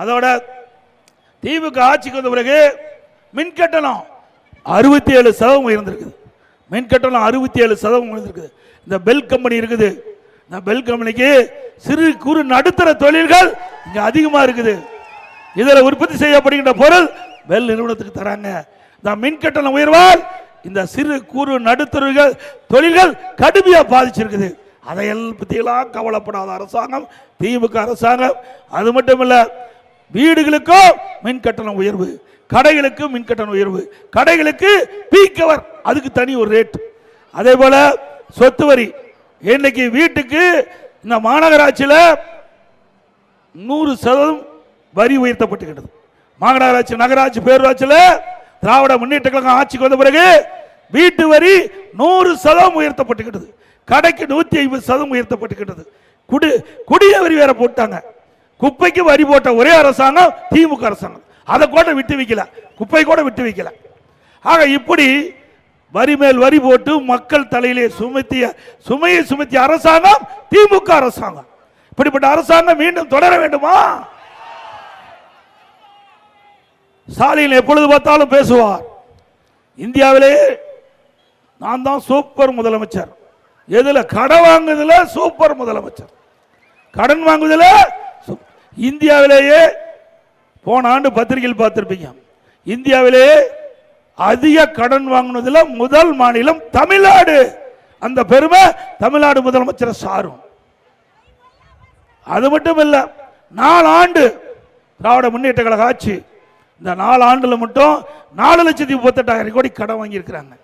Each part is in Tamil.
அதோட திமுக ஆட்சிக்கு வந்த பிறகு மின் கட்டணம் அறுபத்தி ஏழு சதவீதம் உயர்ந்திருக்குது. மின் கட்டணம் அறுபத்தி ஏழு சதவீதம் உயர்ந்திருக்குது. இந்த பெல் கம்பெனி இருக்குது. இந்த பெல் கம்பெனிக்கு சிறு குறு நடுத்தர தொழில்கள் இங்க அதிகமா இருக்குது. இதில் உற்பத்தி செய்யப்படுகின்ற பொருள் பெல் நிறுவனத்துக்கு தராங்க. இந்த மின் கட்டணம் உயர்வால் இந்த சிறு குறு நடுத்தரர்கள் தொழில்கள் கடுமையா பாதிச்சிருக்குது. அதையெல்லாம் பற்றியெல்லாம் கவலைப்படாத அரசாங்கம் திமுக அரசாங்கம். அது மட்டும் இல்லை வீடுகளுக்கும் மின் கட்டணம் உயர்வு கடைகளுக்கு மின் கட்டணம் உயர்வு கடைகளுக்கு பீக்கவர் அதுக்கு தனி ஒரு ரேட் அதே போல சொத்து வரி. இன்னைக்கு வீட்டுக்கு இந்த மாநகராட்சியில் நூறு சதவீதம் வரி உயர்த்தப்பட்டுகிறது மாநகராட்சி நகராட்சி பேரூராட்சியில் திராவிட முன்னேற்ற கழகம் ஆட்சிக்கு வந்த பிறகு வீட்டு வரி நூறு சதவீதம் உயர்த்தப்பட்டுகிறது கடைக்கு நூற்றி ஐம்பது சதவீதம் உயர்த்தப்பட்டுகிறது குடி குடிய வரி வேற போட்டாங்க. குப்பைக்கு வரி போட்ட ஒரே அரசாங்கம் திமுக அரசாங்கம். அதை கூட விட்டு வைக்கல. குப்பை கூட விட்டு வைக்கல. ஆக இப்படி வரி மேல் வரி போட்டு மக்கள் தலையிலே சுமத்திய சுமையை சுமத்திய அரசாங்கம் திமுக அரசாங்கம். இப்படிப்பட்ட அரசாங்கம் மீண்டும் தொடர வேண்டுமா? ஸ்டாலின் எப்பொழுது பார்த்தாலும் பேசுவார். இந்தியாவிலே நான் தான் சூப்பர் முதலமைச்சர். எதில் கடன் வாங்குதுல சூப்பர் முதலமைச்சர். கடன் வாங்குதுல இந்தியாவிலேயே போன ஆண்டு பத்திரிகையில் பார்த்துருப்பீங்க. இந்தியாவிலேயே அதிக கடன் வாங்கினதில் முதல் மாநிலம் தமிழ்நாடு. அந்த பெருமை தமிழ்நாடு முதலமைச்சர் சாரும். அது மட்டும் இல்லை நாலு ஆண்டு திராவிட முன்னேற்ற கழக ஆட்சி. இந்த நாலு ஆண்டில் மட்டும் நாலு லட்சத்தி முப்பத்தெட்டாயிரம் கோடி கடன் வாங்கியிருக்கிறாங்க.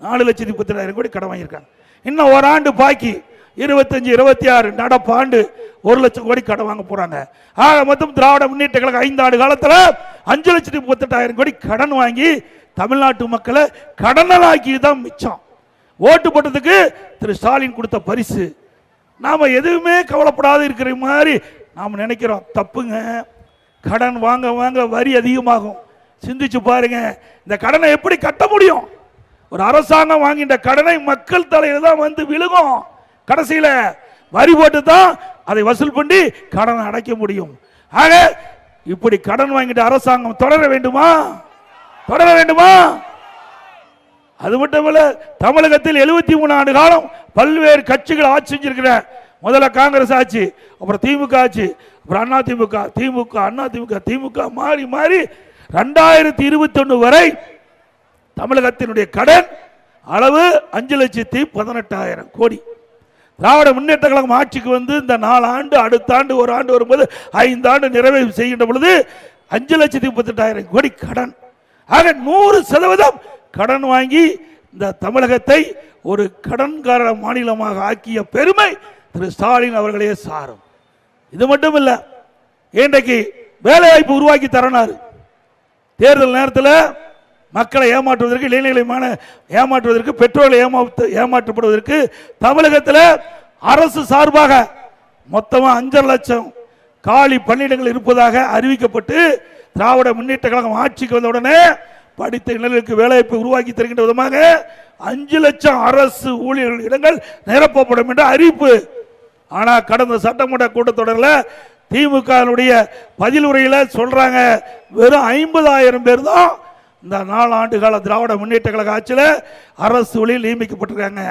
நாலு லட்சத்தி முப்பத்தெட்டாயிரம் கோடி கடன் வாங்கியிருக்காங்க. இன்னும் ஒரு ஆண்டு பாக்கி இருபத்தஞ்சு இருபத்தி ஆறு நடப்பாண்டு ஒரு லட்சம் கோடி கடன் வாங்க போறாங்க. ஆக மொத்தம் திராவிட முன்னேற்ற கழகம் ஐந்து ஆண்டு காலத்தில் அஞ்சு லட்சத்தி முப்பத்தெட்டாயிரம் கோடி கடன் வாங்கி தமிழ்நாட்டு மக்களை கடனலாக்கி தான் மிச்சம். ஓட்டு போட்டதுக்கு திரு ஸ்டாலின் கொடுத்த பரிசு. நாம் எதுவுமே கவலைப்படாத இருக்கிற மாதிரி நாம் நினைக்கிறோம் தப்புங்க. கடன் வாங்க வாங்க வரி அதிகமாகும். சிந்திச்சு பாருங்க இந்த கடனை எப்படி கட்ட முடியும்? ஒரு அரசாங்கம் வாங்கின்ற கடனை மக்கள் தலையில் தான் வந்து விழுகும். கடைசியில் வரி போட்டு தான் அதை வசூல் பண்ணி கடனை அடைக்க முடியும். ஆக இப்படி கடன் வாங்கிட்டு அரசாங்கம் தொடர வேண்டுமா? தொடர வேண்டுமா? அது மட்டும் இல்ல தமிழகத்தில் எழுபத்தி மூணு ஆண்டு காலம் பல்வேறு கட்சிகள் ஆட்சி செஞ்சிருக்கிற. முதல்ல காங்கிரஸ் ஆட்சி அப்புறம் திமுக ஆட்சி அப்புறம் அண்ணா திமுக திமுக அண்ணா திமுக திமுக மாறி மாறி ரெண்டாயிரத்தி இருபத்தி ஒன்று வரை தமிழகத்தினுடைய கடன் அளவு அஞ்சு லட்சத்தி பதினெட்டாயிரம் கோடி. திராவிட முன்னேற்ற கழகம் ஆட்சிக்கு வந்து இந்த நாலு ஆண்டு அடுத்த ஆண்டு ஒரு ஆண்டு வரும்போது ஐந்து ஆண்டு நிறைவேறி செய்கின்ற பொழுது அஞ்சு லட்சத்தி முப்பத்தெட்டாயிரம் கோடி கடன். ஆக நூறு சதவீதம் கடன் வாங்கி இந்த தமிழகத்தை ஒரு கடன்கார மாநிலமாக ஆக்கிய பெருமை திரு ஸ்டாலின் அவர்களே சாரும். இது மட்டும் இல்லை இன்றைக்கு வேலைவாய்ப்பு உருவாக்கி தரனாரு. தேர்தல் நேரத்தில் மக்களை ஏமாற்றுவதற்கு இளைஞர்களை ஏமாற்றுவதற்கு பெட்ரோலை ஏமாற்று ஏமாற்றப்படுவதற்கு தமிழகத்தில் அரசு சார்பாக மொத்தமாக அஞ்சரை லட்சம் காலி பணியிடங்கள் இருப்பதாக அறிவிக்கப்பட்டு திராவிட முன்னேற்ற கழகம் ஆட்சிக்கு வந்த உடனே படித்த இளைஞர்களுக்கு வேலைவாய்ப்பு உருவாக்கி தருகின்ற விதமாக அஞ்சு லட்சம் அரசு ஊழியர்கள் இடங்கள் நிரப்பப்படும் என்ற அறிவிப்பு. ஆனால் கடந்த சட்டமன்ற கூட்டத்தொடரில் திமுகவினுடைய பதில் உரையில் சொல்கிறாங்க வெறும் ஐம்பதாயிரம் பேர் தான் இந்த நாலு ஆண்டு கால திராவிட முன்னேற்ற கழக ஆட்சியில் அரசு வழியில் நியமிக்கப்பட்டிருக்காங்க.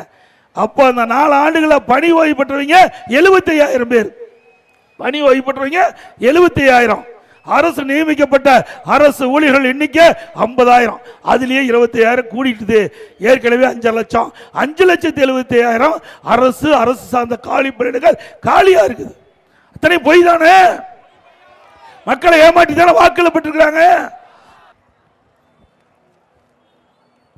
அப்போ அந்த நாலு ஆண்டுகளில் பணி ஓய்வு பெற்றவங்க எழுபத்தி ஐயாயிரம் பேர். பணி ஓய்வு பெற்றவங்க எழுபத்தி ஐயாயிரம் அரசு நியமிக்கப்பட்ட அரசு ஊழியர்கள் எண்ணிக்கை ஐம்பதாயிரம். அதுலேயே இருபத்தி ஐயாயிரம் கூடிட்டுது. ஏற்கனவே அஞ்சு லட்சம். அஞ்சு லட்சத்தி எழுபத்தி ஐயாயிரம் அரசு அரசு சார்ந்த காலி பணியிடங்கள் காலியாக இருக்குது. அத்தனை பொய் தானே? மக்களை ஏமாற்றி தானே வாக்குல